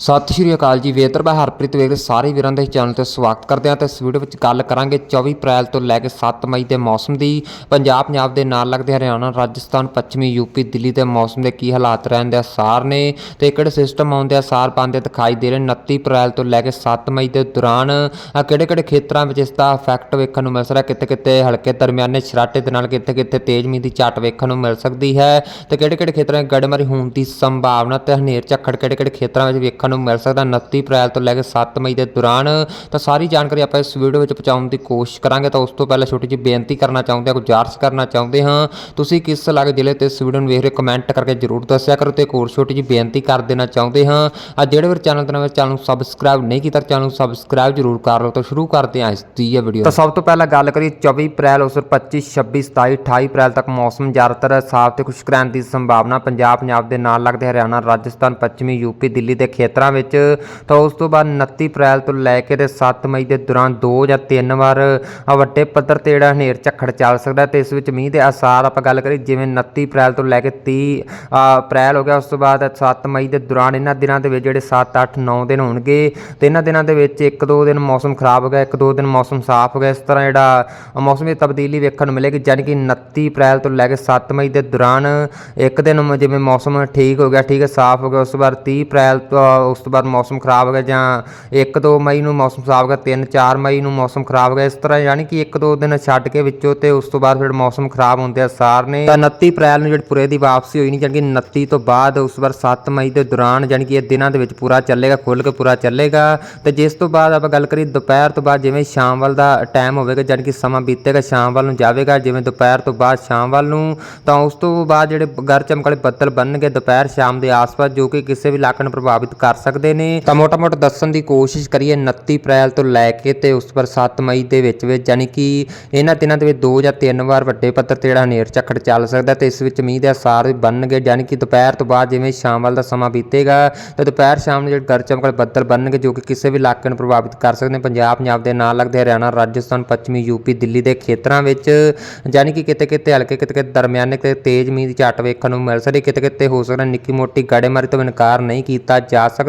ਸਤਿ ਸ਼੍ਰੀ ਅਕਾਲ ਜੀ। ਵੇਦਰ ਮੈਂ ਹਰਪ੍ਰੀਤ ਵੇਗ, ਸਾਰੇ ਵੀਰਾਂ ਦੇ ਚੈਨਲ ਤੇ ਸਵਾਗਤ ਕਰਦੇ ਹਾਂ ਤੇ ਇਸ ਵੀਡੀਓ ਵਿੱਚ ਗੱਲ ਕਰਾਂਗੇ 24 ਅਪ੍ਰੈਲ ਤੋਂ ਲੈ ਕੇ 7 ਮਈ ਦੇ ਮੌਸਮ ਦੀ। ਪੰਜਾਬ ਪੰਜਾਬ ਦੇ ਨਾਲ ਲੱਗਦੇ ਹਰਿਆਣਾ, ਰਾਜਸਥਾਨ, ਪੱਛਮੀ ਯੂਪੀ ਦਿੱਲੀ ਦੇ ਮੌਸਮ ਦੇ ਕੀ ਹਾਲਾਤ ਰਹਿਣ ਦੇ ਅਸਾਰ ਨੇ ਤੇ ਕਿਹੜੇ ਸਿਸਟਮ ਆਉਂਦੇ ਆ ਅਸਾਰ ਪਾਉਂਦੇ ਦਿਖਾਈ ਦੇ ਰਹੇ 29 ਅਪ੍ਰੈਲ ਤੋਂ ਲੈ ਕੇ 7 ਮਈ ਦੇ ਦੌਰਾਨ। ਕਿਹੜੇ ਕਿਹੜੇ ਖੇਤਰਾਂ ਵਿੱਚ ਇਸ ਦਾ ਇਫੈਕਟ ਵੇਖਣ ਨੂੰ ਮਿਲ ਸਕਦਾ? ਕਿਤੇ ਕਿਤੇ ਹਲਕੇ ਦਰਮਿਆਨੇ ਛਰਾਟੇ ਦੇ ਨਾਲ ਕਿਤੇ ਕਿਤੇ ਤੇਜ਼ ਮੀਂਹ ਦੀ ਝਟ ਵੇਖਣ ਨੂੰ ਮਿਲ ਸਕਦੀ ਹੈ ਤੇ ਕਿਹੜੇ ਕਿਹੜੇ ਖੇਤਰਾਂ ਵਿੱਚ ਗੜਮਰੀ ਹੋਣ ਦੀ ਸੰਭਾਵਨਾ ਤੇ ਹਨੇਰ ਝੱਖੜ ਕਿਹੜੇ ਕਿਹੜੇ ਖੇਤਰਾਂ ਵਿੱਚ ਵੇਖਣ ਨੂੰ ਮਿਲ ਸਕਦਾ। 29 ਅਪ੍ਰੈਲ ਤੋਂ ਲੈ ਕੇ 7 ਮਈ ਦੇ ਦੌਰਾਨ ਤਾਂ ਸਾਰੀ ਜਾਣਕਾਰੀ ਆਪਾਂ ਇਸ ਵੀਡੀਓ ਵਿੱਚ ਪਹੁੰਚਾਉਣ ਦੀ ਕੋਸ਼ਿਸ਼ ਕਰਾਂਗੇ। ਤਾਂ ਉਸ ਤੋਂ ਪਹਿਲਾਂ ਛੋਟੀ ਜਿਹੀ ਬੇਨਤੀ ਕਰਨਾ ਚਾਹੁੰਦੇ ਹਾਂ ਗੁਜ਼ਾਰਿਸ਼ ਕਰਨਾ ਚਾਹੁੰਦੇ ਹਾਂ। ਤੁਸੀਂ ਕਿਸ ਇਲਾਕੇ ਜ਼ਿਲ੍ਹੇ ਤੇ ਇਸ ਵੀਡੀਓ ਨੂੰ ਵੇਖ ਰਹੇ ਕਮੈਂਟ ਕਰਕੇ ਜਰੂਰ ਦੱਸਿਆ ਕਰੋ ਤੇ ਇੱਕ ਹੋਰ ਛੋਟੀ ਜਿਹੀ ਬੇਨਤੀ ਕਰ ਦੇਣਾ ਚਾਹੁੰਦੇ ਹਾਂ। ਆ ਜਿਹੜੇ ਵੀਰ ਚੈਨਲ ਤੇ ਨਵੇਂ, ਚੈਨਲ ਨੂੰ ਸਬਸਕ੍ਰਾਈਬ ਨਹੀਂ ਕੀਤਾ, ਚੈਨਲ ਨੂੰ ਸਬਸਕ੍ਰਾਈਬ ਜਰੂਰ ਕਰ ਲਓ। ਤਾਂ ਸ਼ੁਰੂ ਕਰਦੇ ਹਾਂ ਇਸ ਦੀ ਇਹ ਵੀਡੀਓ ਤਾਂ ਸਭ ਤੋਂ ਪਹਿਲਾਂ ਗੱਲ ਕਰੀਏ 24 ਅਪ੍ਰੈਲ, ਉਸ 25 26 27 28 ਅਪ੍ਰੈਲ ਤੱਕ ਮੌਸਮ ਜ਼ਿਆਦਾਤਰ ਸਾਫ਼ ਤੇ ਖੁਸ਼ਕ ਰਹਿਣ ਦੀ ਸੰਭਾਵਨਾ ਪੰਜਾਬ ਪੰਜਾਬ ਦੇ ਨਾਲ ਲੱਗਦੇ ਹਰਿਆਣਾ, ਰਾਜਸਥਾਨ, ਪੱਛਮੀ ਯੂਪੀ ਦਿੱਲੀ ਦੇ ਖੇਤਰ ਵਿੱਚ, ਤਾਂ ਉਸ ਤੋਂ ਬਾਅਦ 29 ਅਪ੍ਰੈਲ ਤੋਂ ਲੈ ਕੇ ਤੇ 7 ਮਈ ਦੇ ਦੌਰਾਨ ਦੋ ਜਾਂ ਤਿੰਨ ਵਾਰ ਵੱਡੇ ਪੱਧਰ ਤੇ ਜਿਹੜਾ ਹਨੇਰ ਝੱਖੜ ਚੱਲ ਸਕਦਾ ਤੇ ਇਸ ਵਿੱਚ ਮੀਂਹ ਦੇ ਆਸਾਰ ਆਪਾਂ ਗੱਲ ਕਰੀਏ, ਜਿਵੇਂ 29 ਅਪ੍ਰੈਲ ਤੋਂ ਲੈ ਕੇ 30 ਅਪ੍ਰੈਲ ਹੋ ਗਿਆ, ਉਸ ਤੋਂ ਬਾਅਦ 7 ਮਈ ਦੇ ਦੌਰਾਨ ਇਹਨਾਂ ਦਿਨਾਂ ਦੇ ਵਿੱਚ ਜਿਹੜੇ 7 8 9 ਦਿਨ ਹੋਣਗੇ, ਤੇ ਇਹਨਾਂ ਦਿਨਾਂ ਦੇ ਵਿੱਚ ਇੱਕ ਦੋ ਦਿਨ ਮੌਸਮ ਖਰਾਬ ਹੋ ਗਿਆ, ਇੱਕ ਦੋ ਦਿਨ ਮੌਸਮ ਸਾਫ਼ ਹੋ ਗਿਆ, ਇਸ ਤਰ੍ਹਾਂ ਜਿਹੜਾ ਮੌਸਮ ਵਿੱਚ ਤਬਦੀਲੀ ਵੇਖਣ ਨੂੰ ਮਿਲੇਗੀ ਯਾਨੀ ਕਿ 29 ਅਪ੍ਰੈਲ ਤੋਂ ਲੈ ਕੇ 7 ਮਈ ਦੇ ਦੌਰਾਨ ਇੱਕ ਦਿਨ ਜਿਵੇਂ ਮੌਸਮ ਠੀਕ ਹੋ ਗਿਆ, ਠੀਕ ਹੈ, ਸਾਫ਼ ਹੋ ਗਿਆ, ਉਸ ਤੋਂ ਬਾਅਦ 30 ਅਪ੍ਰੈਲ ਤੋਂ ਉਸ ਤੋਂ ਬਾਅਦ ਮੌਸਮ ਖਰਾਬ ਹੋ ਗਿਆ ਜਾਂ 1-2 ਮਈ ਨੂੰ ਮੌਸਮ ਖਰਾਬ ਹੋ ਗਿਆ 3-4 ਮਈ ਨੂੰ ਮੌਸਮ ਖਰਾਬ ਹੋ ਗਿਆ, ਇਸ ਤਰ੍ਹਾਂ ਯਾਨੀ ਕਿ ਇੱਕ ਦੋ ਦਿਨ ਛੱਡ ਕੇ ਵਿੱਚੋਂ ਤੇ ਉਸ ਤੋਂ ਬਾਅਦ ਫਿਰ ਮੌਸਮ ਖਰਾਬ ਹੁੰਦੇ ਆ ਸਾਰ ਨੇ। ਤਾਂ 29 ਅਪ੍ਰੈਲ ਨੂੰ ਜਿਹੜੀ ਪੂਰੇ ਦੀ ਵਾਪਸੀ ਹੋਈ ਨਹੀਂ ਜਾਣੀ ਕਿ 29 ਤੋਂ ਬਾਅਦ ਉਸ ਵਾਰ 7 ਮਈ ਦੇ ਦੌਰਾਨ ਜਾਣੀ ਕਿ ਇਹ ਦਿਨਾਂ ਦੇ ਵਿੱਚ ਪੂਰਾ ਚੱਲੇਗਾ ਖੁੱਲ ਕੇ ਪੂਰਾ ਚੱਲੇਗਾ। ਤੇ ਜਿਸ ਤੋਂ ਬਾਅਦ ਆਪਾਂ ਗੱਲ ਕਰੀ ਦੁਪਹਿਰ ਤੋਂ ਬਾਅਦ ਜਿਵੇਂ ਸ਼ਾਮ ਵੱਲ ਦਾ ਟਾਈਮ ਹੋਵੇਗਾ ਯਾਨੀ ਕਿ ਸਮਾਂ ਬੀਤੇਗਾ, ਸ਼ਾਮ ਵੱਲ ਨੂੰ ਜਾਵੇਗਾ, ਜਿਵੇਂ ਦੁਪਹਿਰ ਤੋਂ ਬਾਅਦ ਸ਼ਾਮ ਵੱਲ ਨੂੰ, ਤਾਂ ਉਸ ਤੋਂ ਬਾਅਦ ਜਿਹੜੇ ਗਰ ਵਾਲੇ ਬੱਦਲ ਬਣਨਗੇ ਦੁਪਹਿਰ ਸ਼ਾਮ ਦੇ ਆਸ-ਪਾਸ, ਜੋ ਕਿ ਕਿਸੇ ਵੀ ਇਲਾਕੇ ਨੂੰ ਪ੍ਰਭਾਵਿਤ ਕਰ ਸਕਦੇ ਨੇ। ਤਾਂ ਮੋਟਾ-ਮੋਟਾ ਦੱਸਣ ਦੀ ਕੋਸ਼ਿਸ਼ ਕਰੀਏ 29 ਅਪ੍ਰੈਲ ਤੋਂ ਲੈ ਕੇ ਤੇ ਉਸ ਪਰ 7 ਮਈ ਦੇ ਵਿੱਚ ਵਿੱਚ, ਯਾਨੀ ਕਿ ਇਹਨਾਂ ਦਿਨਾਂ ਦੇ ਵਿੱਚ ਦੋ ਜਾਂ ਤਿੰਨ ਵਾਰ ਵੱਡੇ ਪੱਧਰ ਤੇ ਜਿਹੜਾ ਹਨੇਰ ਝੱਖੜ ਚੱਲ ਸਕਦਾ ਤੇ ਇਸ ਵਿੱਚ ਮੀਂਹ ਦੇ ਅਸਾਰ ਬਣਨਗੇ, ਯਾਨੀ ਕਿ ਦੁਪਹਿਰ ਤੋਂ ਬਾਅਦ ਜਿਵੇਂ ਸ਼ਾਮ ਵੱਲ ਦਾ ਸਮਾਂ ਬੀਤੇਗਾ, ਤੇ ਦੁਪਹਿਰ ਸ਼ਾਮ ਨੂੰ ਜਿਹੜੇ ਗਰਜਮ ਚਮਕਲੇ ਬੱਦਲ ਬਣਨਗੇ ਜੋ ਕਿ ਕਿਸੇ ਵੀ ਇਲਾਕੇ ਨੂੰ ਪ੍ਰਭਾਵਿਤ ਕਰ ਸਕਦੇ ਨੇ। ਪੰਜਾਬ ਪੰਜਾਬ ਦੇ ਨਾਲ ਲੱਗਦੇ ਹਰਿਆਣਾ, ਰਾਜਸਥਾਨ, ਪੱਛਮੀ ਯੂਪੀ ਦਿੱਲੀ ਦੇ ਖੇਤਰਾਂ ਵਿੱਚ, ਯਾਨੀ ਕਿ ਕਿਤੇ ਕਿਤੇ ਹਲਕੇ ਕਿਤੇ ਕਿਤੇ ਦਰਮਿਆਨੇ ਤੇ ਤੇਜ਼ ਮੀਂਹ ਦੀ ਝੱਟ ਵੇਖਣ ਨੂੰ ਮਿਲ ਸਕਦੀ ਕਿਤੇ ਕਿਤੇ ਹੋ ਸਕਦਾ ਨਿੱਕੀ ਮੋਟੀ ਗੜੇਮਾਰੀ ਤੋਂ ਇਨਕਾਰ ਨਹੀਂ ਕੀਤਾ ਜਾ ਸਕਦਾ।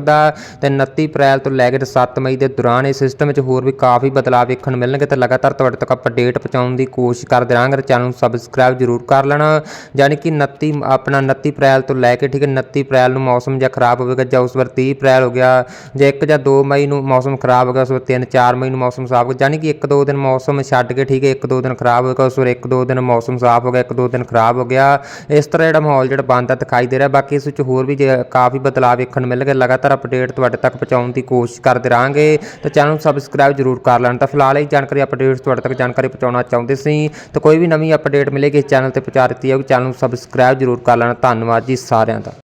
ਤੇ 29 ਅਪ੍ਰੈਲ ਤੋਂ ਲੈ ਕੇ ਤੇ 7 ਮਈ ਦੇ ਦੌਰਾਨ ਇਸ ਸਿਸਟਮ ਵਿੱਚ ਹੋਰ ਵੀ ਕਾਫੀ ਬਦਲਾਅ ਵੇਖਣ ਨੂੰ ਮਿਲਣਗੇ ਤੇ ਲਗਾਤਾਰ ਤੁਹਾਡੇ ਤੱਕ ਅਪਡੇਟ ਪਹੁੰਚਾਉਣ ਦੀ ਕੋਸ਼ਿਸ਼ ਕਰਦੇ ਰਹਾਂਗੇ ਚੈਨਲ ਨੂੰ ਸਬਸਕ੍ਰਾਈਬ ਜ਼ਰੂਰ ਕਰ ਲੈਣਾ। ਯਾਨੀ ਕਿ 29 ਆਪਣਾ 29 ਅਪ੍ਰੈਲ ਤੋਂ ਲੈ ਕੇ ਠੀਕ ਹੈ 29 ਅਪ੍ਰੈਲ ਨੂੰ ਮੌਸਮ ਜਾਂ ਖਰਾਬ ਹੋਵੇਗਾ, ਜਾਂ ਉਸ ਵਾਰ 30 ਅਪ੍ਰੈਲ ਹੋ ਗਿਆ, ਜਾਂ 1 ਜਾਂ 2 ਮਈ ਨੂੰ ਮੌਸਮ ਖਰਾਬ ਹੋ ਗਿਆ, ਉਸ ਵਾਰ 3 4 ਮਈ ਨੂੰ ਮੌਸਮ ਸਾਫ਼ ਹੋ ਗਿਆ, ਯਾਨੀ ਕਿ 1 2 ਦਿਨ ਮੌਸਮ ਛੱਡ ਕੇ ਠੀਕ ਹੈ 1 2 ਦਿਨ ਖਰਾਬ ਹੋਵੇਗਾ ਉਸ ਵਾਰ 1 2 ਦਿਨ ਮੌਸਮ ਸਾਫ਼ ਹੋ ਗਿਆ 1 2 ਦਿਨ ਖਰਾਬ ਹੋ ਗਿਆ। ਇਸ ਤਰ੍ਹਾਂ ਜਿਹੜਾ ਮਾਹੌਲ ਜਿਹੜਾ ਬਣਦਾ ਦਿਖਾਈ ਦੇ ਰਿਹਾ, ਬਾਕੀ ਇਸ ਵਿੱਚ ਹੋਰ ਵੀ ਜੇ ਕਾਫੀ ਬਦਲਾਅ ਵੇਖਣ ਨੂੰ ਮਿਲਣਗੇ, ਲਗਾਤਾਰ ਅਪਡੇਟ ਤੁਹਾਡੇ ਤੱਕ ਪਹੁੰਚਾਉਣ ਦੀ ਕੋਸ਼ਿਸ਼ ਕਰਦੇ ਰਹਾਂਗੇ। ਤਾਂ ਚੈਨਲ ਨੂੰ ਸਬਸਕ੍ਰਾਈਬ ਜ਼ਰੂਰ ਕਰ ਲੈਣ। ਤਾਂ ਫਿਲਹਾਲ ਇਹ ਜਾਣਕਾਰੀ ਅਪਡੇਟਸ ਤੁਹਾਡੇ ਤੱਕ ਜਾਣਕਾਰੀ ਪਹੁੰਚਾਉਣਾ ਚਾਹੁੰਦੇ ਸੀ। ਤਾਂ ਕੋਈ ਵੀ ਨਵੀਂ ਅਪਡੇਟ ਮਿਲੇਗੀ ਇਸ ਚੈਨਲ ਤੇ ਪਹੁੰਚਾ ਦਿੱਤੀ ਜਾਊਗੀ। ਚੈਨਲ ਨੂੰ ਸਬਸਕ੍ਰਾਈਬ ਜ਼ਰੂਰ ਕਰ ਲੈਣਾ। ਧੰਨਵਾਦ ਜੀ ਸਾਰਿਆਂ ਦਾ।